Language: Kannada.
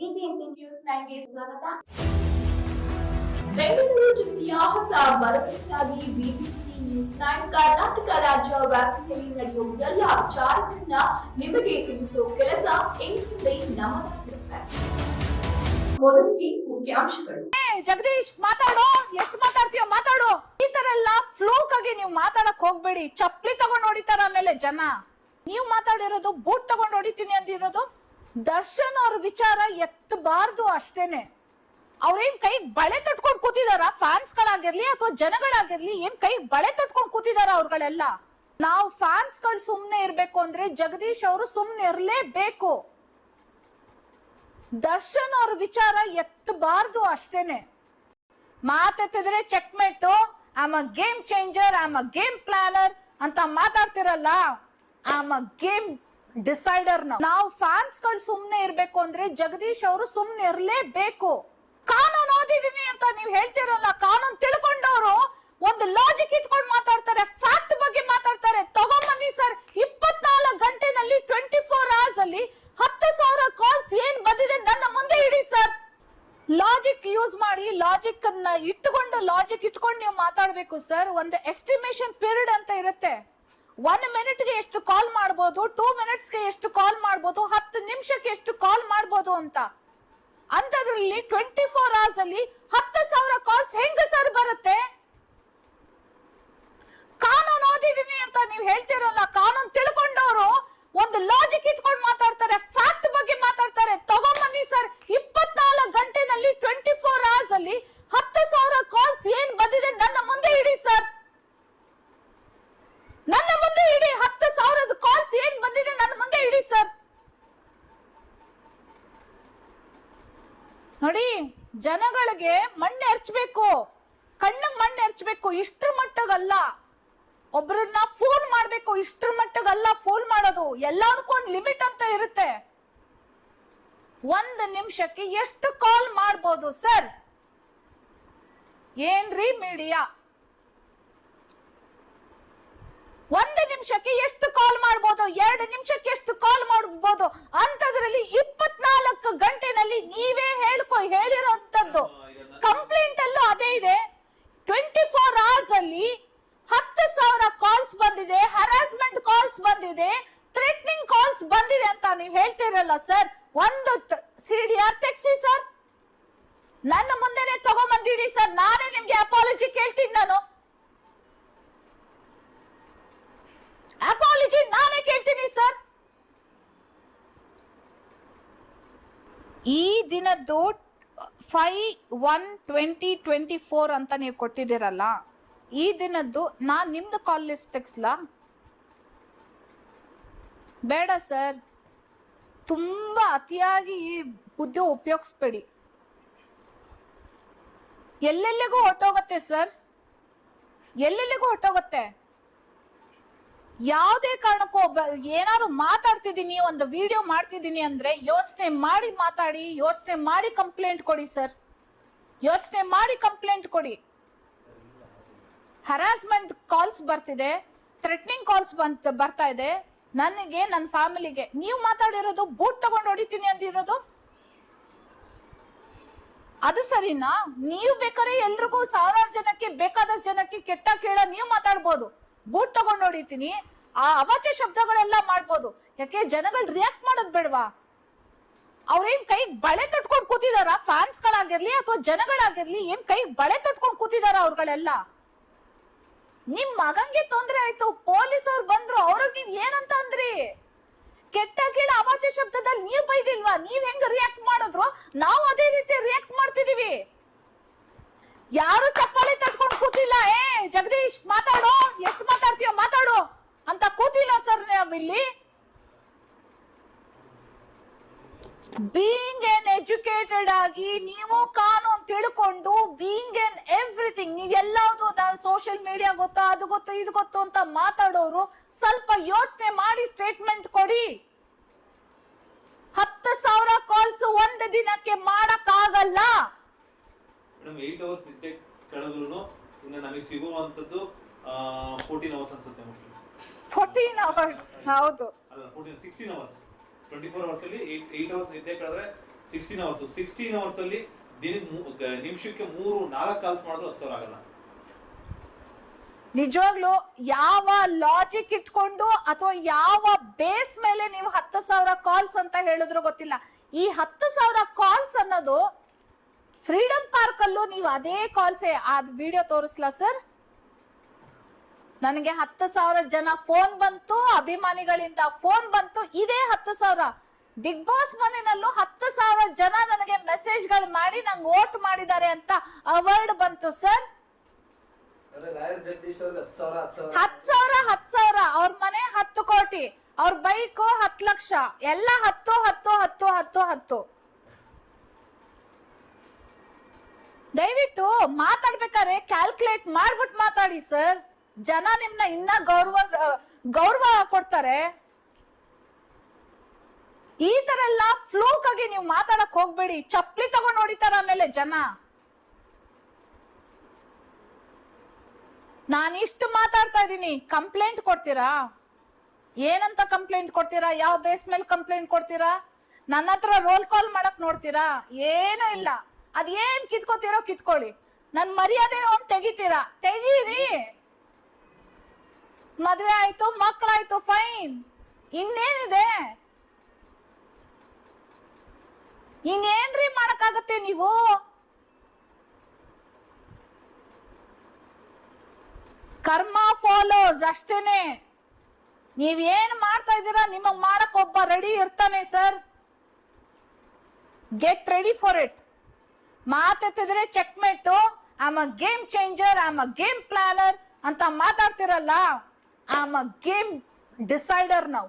ಬಿಬಿಎಂಪಿ ನ್ಯೂಸ್ ನೈನ್ಗೆ ಸ್ವಾಗತ. ಬೆಂಗಳೂರು ಜಿಲ್ಲೆಯ ಹೊಸ ಭರವಸೆಯಾಗಿ ಬಿಬಿಎಂಪಿ ನ್ಯೂಸ್ ನೈನ್ ಕರ್ನಾಟಕ ರಾಜ್ಯ ವ್ಯಾಪ್ತಿಯಲ್ಲಿ ನಡೆಯುವ ಎಲ್ಲ ವಿಚಾರಗಳನ್ನ ನಿಮಗೆ ತಿಳಿಸುವ ಕೆಲಸ ಎಂದಿದೆ ನಮ್ಮದಾಗಿರುತ್ತೆ ಮೊದಲಿಗೆ ಮುಖ್ಯಾಂಶಗಳು. ಏ, ಜಗದೀಶ್ ಮಾತಾಡೋ. ಎಷ್ಟು ಮಾತಾಡ್ತೀಯೋ ಮಾತಾಡು. ಈ ತರ ಎಲ್ಲ ಫ್ಲೂಕ್ ಆಗಿ ನೀವು ಮಾತಾಡಕ್ ಹೋಗ್ಬೇಡಿ. ಚಪ್ಪಲಿ ತಗೊಂಡ್ ಹೊಡಿತಾರ ಆಮೇಲೆ ಜನ. ನೀವು ಮಾತಾಡಿರೋದು ಬೂಟ್ ತಗೊಂಡ್ ಹೊಡಿತೀನಿ ಅಂದಿರೋದು ದರ್ಶನ್ ಅವ್ರ ವಿಚಾರ ಎತ್ತಬಾರ್ದು ಅಷ್ಟೇನೆ. ಅವ್ರೇನ್ ಕೈ ಬಳೆ ತಟ್ಕೊಂಡು ಕೂತಿದಾರ? ಫ್ಯಾನ್ಸ್ ಗಳಾಗಿರ್ಲಿ ಅಥವಾ ಜನಗಳಾಗಿರ್ಲಿ ಏನ್ ಕೈ ಬಳೆ ತಟ್ಕೊಂಡು ಕೂತಿದಾರ ಅವ್ರಗಳೆಲ್ಲ? ನಾವು ಫ್ಯಾನ್ಸ್ಗಳು ಸುಮ್ನೆ ಇರ್ಬೇಕು ಅಂದ್ರೆ ಜಗದೀಶ್ ಅವರು ಸುಮ್ನೆ ಇರ್ಲೇಬೇಕು. ದರ್ಶನ್ ಅವ್ರ ವಿಚಾರ ಎತ್ತಬಾರ್ದು ಅಷ್ಟೇನೆ. ಮಾತೆತ್ತಿದ್ರೆ checkmate am a game changer am a game planner ಅಂತ ಮಾತಾಡ್ತಿರಲ್ಲ ಆಮ್ ಅ ಗೇಮ್ ಡಿಸೈಡರ್ ನಾವು. ಫ್ಯಾನ್ಸ್ಗಳು ಸುಮ್ನೆ ಇರ್ಬೇಕು ಅಂದ್ರೆ ಜಗದೀಶ್ ಅವರು ಸುಮ್ನೆ ಇರ್ಲೇಬೇಕು. ಕಾನೂನು ಓದಿದೀನಿ ಅಂತ ನೀವು ಹೇಳ್ತಿರಲ್ಲ, ಕಾನೂನು ತಿಳ್ಕೊಂಡವರು ಒಂದು ಲಾಜಿಕ್ ಇಟ್ಕೊಂಡು ಮಾತಾಡ್ತಾರೆ ಫ್ಯಾಕ್ಟ್ ಬಗ್ಗೆ ಮಾತಾಡ್ತಾರೆ. ತಗೊಂಬನ್ನಿ ಸರ್ ಇಪ್ಪತ್ನಾಲ್ಕು ಗಂಟೆನಲ್ಲಿ ಟ್ವೆಂಟಿ ಫೋರ್ ಅವರ್ಸ್ ಅಲ್ಲಿ ಹತ್ತು ಸಾವಿರ ಕಾಲ್ಸ್ ಏನ್ ಬಂದಿದೆ ನನ್ನ ಮುಂದೆ ಇಡಿ ಸರ್ ಲಾಜಿಕ್ ಯೂಸ್ ಮಾಡಿ ಲಾಜಿಕ್ ಅನ್ನ ಇಟ್ಟುಕೊಂಡು ಲಾಜಿಕ್ ಇಟ್ಕೊಂಡು ನೀವು ಮಾತಾಡ್ಬೇಕು ಸರ್ ಒಂದು ಎಸ್ಟಿಮೇಶನ್ ಪೀರಿಯಡ್ ಅಂತ ಇರುತ್ತೆ. ಒನ್ ಮಿನಿಟ್ಗೆ ಎಷ್ಟು ಕಾಲ್ ಮಾಡ್ಬೋದು ಟೂ ಮಿನಿಟ್ಸ್ಗೆ ಎಷ್ಟು ಕಾಲ್ ಮಾಡ್ಬೋದು, ಹತ್ತು ನಿಮಿಷಕ್ಕೆ ಎಷ್ಟು ಕಾಲ್ ಮಾಡ್ಬೋದು ಅಂತ. ಅಂತದ್ರಲ್ಲಿ ಟ್ವೆಂಟಿ ಫೋರ್ ಅವರ್ಸ್ ಅಲ್ಲಿ ಹತ್ತು ಸಾವಿರ ಕಾಲ್ಸ್ ಹೆಂಗ ಸರ್ ಬರುತ್ತೆ? ಕಾನೂನು ಓದಿದೀನಿ ಅಂತ ನೀವು ಹೇಳ್ತಿರಲ್ಲ, ಕಾನೂನು ತಿಳ್ಕೊಂಡವರು ಒಂದು ಲಾಜಿಕ್ ಇಟ್ಕೊಂಡು ಮಾತಾಡ್ತಾರೆ ಫ್ಯಾಕ್ಟ್ ಬಗ್ಗೆ ಮಾತಾಡ್ತಾರೆ. ತಗೊಂಬನ್ನಿ ಸರ್ ಇಪ್ಪತ್ನಾಲ್ಕು ಗಂಟೆನಲ್ಲಿ ಟ್ವೆಂಟಿ ಫೋರ್ ಅವರ್ಸ್ ಅಲ್ಲಿ ಹತ್ತು ಸಾವಿರ ಕಾಲ್ಸ್ ಏನ್ ಬಂದಿದೆ ನನ್ನ ಮುಂದೆ ಇಡಿ ಸರ್ ನನ್ನ ಮುಂದೆ ಇಡಿ ಹತ್ತು ಸಾವಿರದ ಕಾಲ್ಸ್ ಏನ್ ಬಂದಿದೆ ನನ್ನ ಮುಂದೆ ಇಡಿ ಸರ್ ನೋಡಿ, ಜನಗಳಿಗೆ ಮಣ್ಣು ಎರಚಬೇಕು. ಕಣ್ಣಿಗೆ ಮಣ್ಣು ಎರ್ಚ್ಬೇಕು. ಇಷ್ಟ್ರ ಮಟ್ಟಗಲ್ಲ. ಒಬ್ರನ್ನ ಫೋನ್ ಮಾಡ್ಬೇಕು. ಇಷ್ಟ್ರ ಮಟ್ಟಗಲ್ಲ ಫೋನ್ ಮಾಡೋದು. ಎಲ್ಲದಕ್ಕೂ ಒಂದು ಲಿಮಿಟ್ ಅಂತ ಇರುತ್ತೆ. ಒಂದ್ ನಿಮಿಷಕ್ಕೆ ಎಷ್ಟು ಕಾಲ್ ಮಾಡ್ಬೋದು ಸರ್ ಏನ್ರಿ ಮೀಡಿಯಾ ಒಂದು ನಿಮಿಷಕ್ಕೆ ಎಷ್ಟು ಕಾಲ್ ಮಾಡ್ಬೋದು? ಎರಡು ನಿಮಿಷಕ್ಕೆ ಎಷ್ಟು ಕಾಲ್ ಮಾಡಬಹುದು ಅಂತದ್ರಲ್ಲಿ ಇಪ್ಪತ್ನಾಲ್ಕು ಗಂಟೆನಲ್ಲಿ ನೀವೇ ಹೇಳ್ಕೊ, ಹೇಳಿರೋಂಥದ್ದು. ಕಂಪ್ಲೇಂಟ್ ಅಲ್ಲೂ ಅದೇ ಇದೆ. ಟ್ವೆಂಟಿ ಫೋರ್ ಅವರ್ಸ್ ಅಲ್ಲಿ ಹತ್ತು ಸಾವಿರ ಕಾಲ್ಸ್ ಬಂದಿದೆ ಹರಾಸ್ಮೆಂಟ್ ಕಾಲ್ಸ್ ಬಂದಿದೆ ಥ್ರೆಟ್ನಿಂಗ್ ಕಾಲ್ಸ್ ಬಂದಿದೆ ಅಂತ ನೀವು ಹೇಳ್ತಿರಲ್ಲ ಸರ್. ಒಂದು ಸಿಡಿಆರ್ ತೆಗ್ಸಿ ಸರ್. ನನ್ನ ಮುಂದೆನೆ ತಗೊಂಬಂದಿಡಿ ಸರ್. ನಾನೇ ನಿಮ್ಗೆ ಅಪಾಲಜಿ ಕೇಳ್ತೀನಿ ನಾನು ಅಪಾಲಜಿ ನಾನೇ ಕೇಳ್ತೀನಿ ಸರ್ ಈ ದಿನದ್ದು five one twenty twenty four ಅಂತ ನೀವು ಕೊಟ್ಟಿದ್ದೀರಲ್ಲ, ಈ ದಿನದ್ದು ನಾನು ನಿಮ್ದು ಕಾಲ್ ಲಿಸ್ಟ್ ತೆಗ್ಸ್ಲಾ. ಬೇಡ ಸರ್. ತುಂಬಾ ಅತಿಯಾಗಿ ಈ ಬುದ್ಧಿ ಉಪಯೋಗಿಸ್ಬೇಡಿ. ಎಲ್ಲೆಲ್ಲಿಗೂ ಹೊಟ್ಟೋಗತ್ತೆ ಸರ್? ಎಲ್ಲೆಲ್ಲಿಗೂ ಹೊಟ್ಟೋಗತ್ತೆ ಯಾವುದೇ ಕಾರಣಕ್ಕೂ ಒಬ್ಬ ಏನಾದ್ರು ಮಾತಾಡ್ತಿದ್ದೀನಿ ಒಂದು ವಿಡಿಯೋ ಮಾಡ್ತಿದ್ದೀನಿ ಅಂದ್ರೆ ಯೋಚನೆ ಮಾಡಿ ಮಾತಾಡಿ, ಯೋಚನೆ ಮಾಡಿ ಕಂಪ್ಲೇಂಟ್ ಕೊಡಿ ಸರ್ ಯೋಚನೆ ಮಾಡಿ ಕಂಪ್ಲೇಂಟ್ ಕೊಡಿ. ಹರಾಸ್ಮೆಂಟ್ ಕಾಲ್ಸ್ ಬರ್ತಿದೆ ಥ್ರೆಟ್ನಿಂಗ್ ಕಾಲ್ಸ್ ಬಂತ, ಬರ್ತಾ ಇದೆ. ನನಗೆ ನನ್ನ ಫ್ಯಾಮಿಲಿಗೆ ನೀವು ಮಾತಾಡಿರೋದು ಬೂಟ್ ತಗೊಂಡು ಹೊಡಿತೀನಿ ಅಂದಿರೋದು? ಅದು ಸರಿನಾ? ನೀವು ಬೇಕಾದ್ರೆ ಎಲ್ರಿಗೂ ಸಾವಿರಾರು ಜನಕ್ಕೆ ಬೇಕಾದಷ್ಟು ಜನಕ್ಕೆ ಕೆಟ್ಟ ಕೇಳ, ನೀವು ಮಾತಾಡ್ಬೋದು. ಬೂಟ್ ತಗೊಂಡು ಹೊಡಿತೀನಿ. ಆ ಅವಾಚ್ಯ ಶಬ್ದಗಳೆಲ್ಲ ಮಾಡ್ಬೋದು. ಯಾಕೆ? ಜನಗಳು ರಿಯಾಕ್ಟ್ ಮಾಡೋದ್ ಬೇಡವಾ? ಅವ್ರೇನ್ ಕೈ ಬಳೆ ತಟ್ಕೊಂಡ್ ಕೂತಿದಾರ? ಫ್ಯಾನ್ಸ್ ಗಳಾಗಿರ್ಲಿ ಅಥವಾ ಜನಗಳಾಗಿರ್ಲಿ, ಏನ್ ಕೈ ಬಳೆ ತಟ್ಕೊಂಡ್ ಕೂತಿದಾರ ಅವ್ರಗಳೆಲ್ಲ? ನಿಮ್ ಮಗಂಗೆ ತೊಂದ್ರೆ ಆಯ್ತು. ಪೊಲೀಸ್ ಅವ್ರು ಬಂದ್ರು. ಅವ್ರಿಗೆ ನೀವ್ ಏನಂತ ಅಂದ್ರಿ? ಕೆಟ್ಟ ಕೀಳ ಅವಾಚ್ಯ ಶಬ್ದದಲ್ಲಿ ನೀವ್ ಬೈದಿಲ್ವಾ? ನೀವ್ ಹೆಂಗ್ ರಿಯಾಕ್ಟ್ ಮಾಡಿದ್ರು? ನಾವು ಅದೇ ರೀತಿ ರಿಯಾಕ್ಟ್ ಮಾಡ್ತಿದೀವಿ. ಯಾರು ಚಪ್ಪಾಳಿ ತಟ್ಕೊಂಡು ಕೂತಿಲ್ಲ? ಏ, ಜಗದೀಶ್, ಮಾತಾಡು. ಎಷ್ಟು ಮಾತಾಡ್ತೀಯೋ ಮಾತಾಡು. ಅಂತ ಕೂತಿಲ್ಲ ಸರ್ ಇಲ್ಲಿ. ಬೀಯಿಂಗ್ ಎನ್ ಎಜುಕೇಟೆಡ್ ಆಗಿ ನೀವು ಕಾನೂನು ತಿಳ್ಕೊಂಡು ಬೀಯಿಂಗ್ ಎನ್ ಎವ್ರಿಥಿಂಗ್ ನೀವೆಲ್ಲದು ಸೋಷಿಯಲ್ ಮೀಡಿಯಾ ಗೊತ್ತಾ, ಅದು ಗೊತ್ತು, ಇದು ಗೊತ್ತು ಅಂತ ಮಾತಾಡೋರು ಸ್ವಲ್ಪ ಯೋಚನೆ ಮಾಡಿ ಸ್ಟೇಟ್ಮೆಂಟ್ ಕೊಡಿ. ಹತ್ತು ಸಾವಿರ ಕಾಲ್ಸ್ ಒಂದು ದಿನಕ್ಕೆ ಮಾಡಕ್ ಆಗಲ್ಲ ಮೇಡಮ್ ಏಟ್ ಅವರ್ಸ್ ನಿದ್ದೆ ಕಳೆದ್ರು ಇನ್ನು ನಮಗೆ ಸಿಗುವಂತದ್ದು ಫೋರ್ಟೀನ್ ಅವರ್ಸ್ ಅನ್ಸುತ್ತೆ ಮೋಸ್ಟ್ಲಿ ಫೋರ್ಟೀನ್ ಅವರ್ಸ್ ಹೌದು. ಅಲ್ಲ fourteen sixteen hours twenty four hours ಅಲ್ಲಿ ಏಟ್ ಏಟ್ ಅವರ್ಸ್ ನಿದ್ದೆ ಕಳೆದ್ರೆ ಸಿಕ್ಸ್ಟೀನ್ ಅವರ್ಸ್ ಸಿಕ್ಸ್ಟೀನ್ ಅವರ್ಸ್ ಅಲ್ಲಿ ದಿನ ನಿಮಿಷಕ್ಕೆ ಮೂರು ನಾಲ್ಕು ಕಾಲ್ಸ್ ಮಾಡಿದ್ರು ಹತ್ತು ಸಾವಿರ ಆಗಲ್ಲ. ನಿಜವಾಗ್ಲು ಯಾವ ಲಾಜಿಕ್ ಇಟ್ಕೊಂಡು ಅಥವಾ ಯಾವ ಬೇಸ್ ಮೇಲೆ ನೀವು ಹತ್ತು ಸಾವಿರ ಕಾಲ್ಸ್ ಅಂತ ಹೇಳಿದ್ರು ಗೊತ್ತಿಲ್ಲ. ಈ ಹತ್ತು ಸಾವಿರ ಕಾಲ್ಸ್ ಅನ್ನೋದು ಫ್ರೀಡಂ ಪಾರ್ಕ್ ಅಲ್ಲೂ ನೀವು ಅದೇ ಕಾಲ್ಸೆ ಆ ವಿಡಿಯೋ ತೋರಿಸ್ಲಾ ಸರ್ ನನಗೆ ಹತ್ತು ಸಾವಿರ ಜನ ಫೋನ್ ಬಂತು ಅಭಿಮಾನಿಗಳಿಂದ ಫೋನ್ ಬಂತು ಇದೇ ಹತ್ತು ಸಾವಿರ. ಬಿಗ್ ಬಾಸ್ ಮನೆಯಲ್ಲೂ ಹತ್ತು ಸಾವಿರ ಜನ ನನಗೆ ಮೆಸೇಜ್ಗಳು ಮಾಡಿ ನಂಗೆ ವೋಟ್ ಮಾಡಿದ್ದಾರೆ ಅಂತ ಅವಾರ್ಡ್ ಬಂತು ಸರ್ ಹತ್ ಸಾವಿರ ಹತ್ ಸಾವಿರ. ಅವ್ರ ಮನೆ ಹತ್ತು ಕೋಟಿ. ಅವ್ರ ಬೈಕ್ ಹತ್ತು ಲಕ್ಷ. ಎಲ್ಲ ಹತ್ತು ಹತ್ತು ಹತ್ತು ಹತ್ತು ಹತ್ತು. ದಯವಿಟ್ಟು ಮಾತಾಡ್ಬೇಕಾದ್ರೆ ಕ್ಯಾಲ್ಕುಲೇಟ್ ಮಾಡ್ಬಿಟ್ಟು ಮಾತಾಡಿ ಸರ್ ಜನ ನಿಮ್ನ ಇನ್ನ ಗೌರವ ಗೌರವ ಕೊಡ್ತಾರೆ. ಈ ತರ ಎಲ್ಲ ಫ್ಲೂಕ್ ಆಗಿ ನೀವು ಮಾತಾಡಕ್ ಹೋಗ್ಬೇಡಿ. ಚಪ್ಪಲಿ ತಗೊಂಡ್ ಹೊಡಿತಾರ ಆಮೇಲೆ ಜನ. ನಾನು ಇಷ್ಟು ಮಾತಾಡ್ತಾ ಇದ್ದೀನಿ. ಕಂಪ್ಲೇಂಟ್ ಕೊಡ್ತೀರಾ? ಏನಂತ ಕಂಪ್ಲೇಂಟ್ ಕೊಡ್ತೀರಾ? ಯಾವ ಬೇಸ್ ಮೇಲೆ ಕಂಪ್ಲೇಂಟ್ ಕೊಡ್ತೀರಾ? ನನ್ನ ಹತ್ರ ರೋಲ್ ಕಾಲ್ ಮಾಡಕ್ ನೋಡ್ತೀರಾ? ಏನೂ ಇಲ್ಲ. ಅದ್ ಕಿತ್ಕೋತಿರೋ ಕಿತ್ಕೊಳ್ಳಿ. ನನ್ ಮರ್ಯಾದೆ ಒಂದ್ ತೆಗಿತೀರಾ. ತೆಗೀರಿ. ಮದ್ವೆ ಆಯ್ತು ಮಕ್ಕಳಾಯ್ತು ಫೈನ್. ಇನ್ನೇನಿದೆ? ಇನ್ನೇನ್ರಿ ಮಾಡಕ್ಕಾಗತ್ತೆ ನೀವು? ಕರ್ಮ ಫಾಲೋಸ್ ಅಷ್ಟೇನೆ. ನೀವ್ ಏನ್ ಮಾಡ್ತಾ ಇದ್ದೀರಾ? ನಿಮಗ್ ಮಾಡಕ್ ಒಬ್ಬ ರೆಡಿ ಇರ್ತಾನೆ, sir. Get ready for it. ಮಾತೆತ್ತಿದ್ರೆ checkmate am game changer am game planner ಅಂತ ಮಾತಾಡ್ತಿರಲ್ಲ ಆಮ ಗೇಮ್ ಡಿಸೈಡರ್ ನಾವು.